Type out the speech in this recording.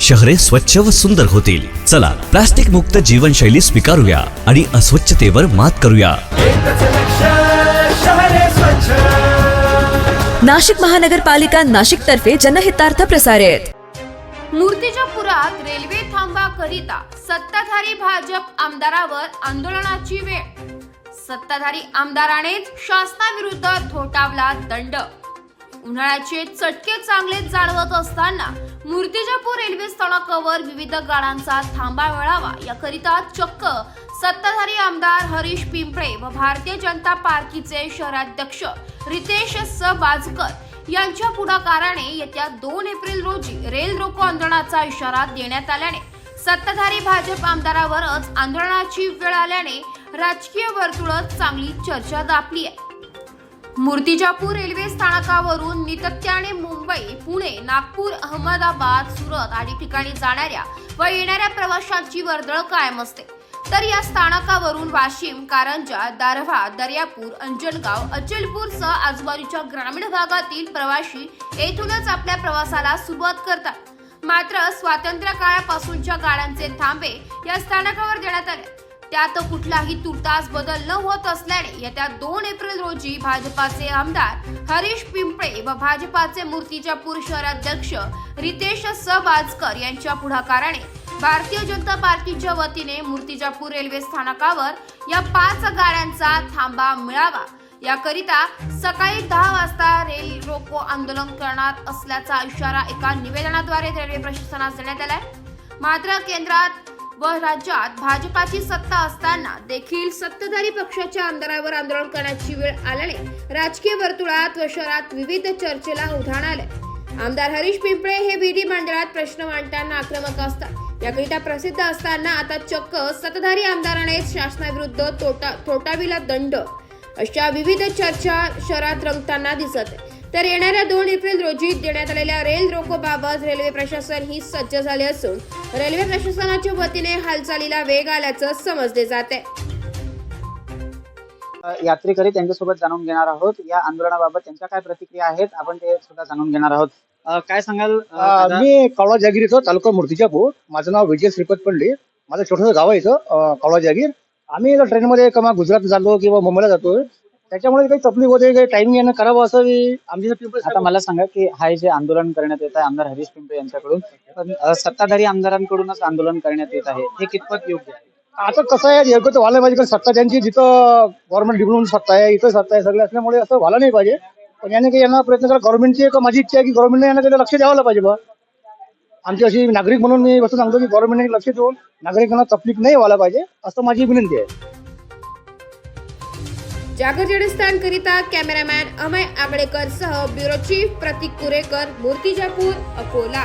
शहरे स्वच्छ व सुंदर होतील. चला प्लास्टिक मुक्त जीवनशैली स्वीकारूया आणि अस्वच्छतेवर मात करूया. नाशिक महानगरपालिका नाशिक तर्फे जनहितार्थ प्रसारित. मूर्तीच्या पुरात रेल्वे थांबा करिता सत्ताधारी भाजप आमदारावर आंदोलनाची वेळ. सत्ताधारी आमदारानेच शासनाविरुद्ध थोटावला दंड. उन्हाळ्याचे चटके चांगले जाणवत असताना मूर्तिजापूर रेल्वे स्थानकावर विविध गाड्यांचा थांबा मिळावा याकरिता चक्क सत्ताधारी आमदार हरीश पिंपळे व भारतीय जनता पार्टीचे शहराध्यक्ष रितेश स. बाजकर यांच्या पुढाकाराने येत्या दोन एप्रिल रोजी रेल रोको आंदोलनाचा इशारा देण्यात आल्याने सत्ताधारी भाजप आमदारावरच आंदोलनाची वेळ आल्याने राजकीय वर्तुळात चांगली चर्चा दापली आहे. मूर्तिजापूर रेल्वे स्थानकावरून नितत्याने मुंबई पुणे नागपूर अहमदाबाद सुरत आदी ठिकाणी जाणाऱ्या व येणाऱ्या प्रवाशांची वर्दळ कायम असते. तर या स्थानकावरून वाशिम कारंजा दारव्हा दर्यापूर अंजनगाव अचलपूरसह आजूबाजूच्या ग्रामीण भागातील प्रवाशी येथूनच आपल्या प्रवासाला सुरुवात करतात. मात्र स्वातंत्र्य काळापासूनच्या गाड्यांचे थांबे या स्थानकावर देण्यात आले. त्यात कुठलाही तुर्तास बदल न होत असल्याने येत्या दोन एप्रिल रोजी भाजपाचे आमदार हरीश पिंपळे व भाजपाचे मूर्तिजापूर शहराध्यक्ष रितेश स बाजकर यांच्या पुढाकाराने भारतीय जनता पार्टीच्या वतीने मूर्तिजापूर रेल्वे स्थानकावर या पाच गाड्यांचा थांबा मिळावा. याकरिता सकाळी दहा वाजता रेल रोको आंदोलन करणार असल्याचा इशारा एका निवेदनाद्वारे रेल्वे प्रशासनास देण्यात आलाय. मात्र केंद्रात व राज्यात भाजपाची सत्ता असताना देखील सत्ताधारी पक्षाच्या आमदारावर आंदोलन करण्याची वेळ आल्याने राजकीय वर्तुळात व शहरात विविध चर्चेला उधाण आले. आमदार हरीश पिंपळे हे विधी मंडळात प्रश्न मांडताना आक्रमक असतात. याकरिता प्रसिद्ध असताना आता चक्क सत्ताधारी आमदाराने शासनाविरुद्ध तोटा थोटाविला दंड. अशा विविध चर्चा शहरात रंगताना दिसत आहे. तर येणाऱ्या दोन एप्रिल रोजी देण्यात आलेल्या रेल रोकोबाबत रेल्वे प्रशासन ही सज्ज झाले असून रेल्वे प्रशासनाच्या वतीने हालचालीला वेग आल्याचं समजले जाते. यात्रेकरी त्यांच्यासोबत जाणून घेणार आहोत. या आंदोलनाबाबत त्यांच्या काय प्रतिक्रिया आहेत आपण ते सुद्धा जाणून घेणार आहोत. अ, काय सांगाल? अ, अ, दादा? मी कावळा जागीर इथं तालुका मूर्तिजापूर. माझं नाव विजय श्रीपत पंडित माझं छोटंसं गाव आहे इथं अ, कावळा जागीर आम्ही ट्रेनमध्ये किंवा गुजरात जातो किंवा मुंबईला जातो. त्याच्यामुळे काही तकलीफ होते काही टायमिंग येणं करावं असं मी आमच्या पिंपळ आता मला सांगा की हा जे आंदोलन करण्यात येत आहे आमदार हरीश पिंपळे यांच्याकडून पण अ, सत्ताधारी आमदारांकडूनच आंदोलन करण्यात येत आहे हे कितपत योग्य आहे? आता कसं आहे योग्य तर व्हायला पाहिजे कारण सत्ता त्यांची जिथं गव्हर्नमेंट डिप्लोमेंट सत्ता आहे इथं सत्ता आहे सगळे असल्यामुळे असं व्हायला नाही पाहिजे. पण याने काही यांना प्रयत्न करा. गव्हर्नमेंटची एक माझी इच्छा आहे की गव्हर्नमेंटने यांना त्याला लक्ष द्यायला पाहिजे बा. आमची अशी नागरिक म्हणून मी असं सांगतो की गव्हर्नमेंटने लक्ष देऊन नागरिकांना तकलीफ नाही व्हायला पाहिजे असं माझी विनंती आहे. જાગર જડેસ્તાન કરિતા કેમેરામેન અમય આંબળેકર સહ બ્યુરો ચીફ પ્રતિક કુરેકર મૂર્તિજાપુર અકોલા.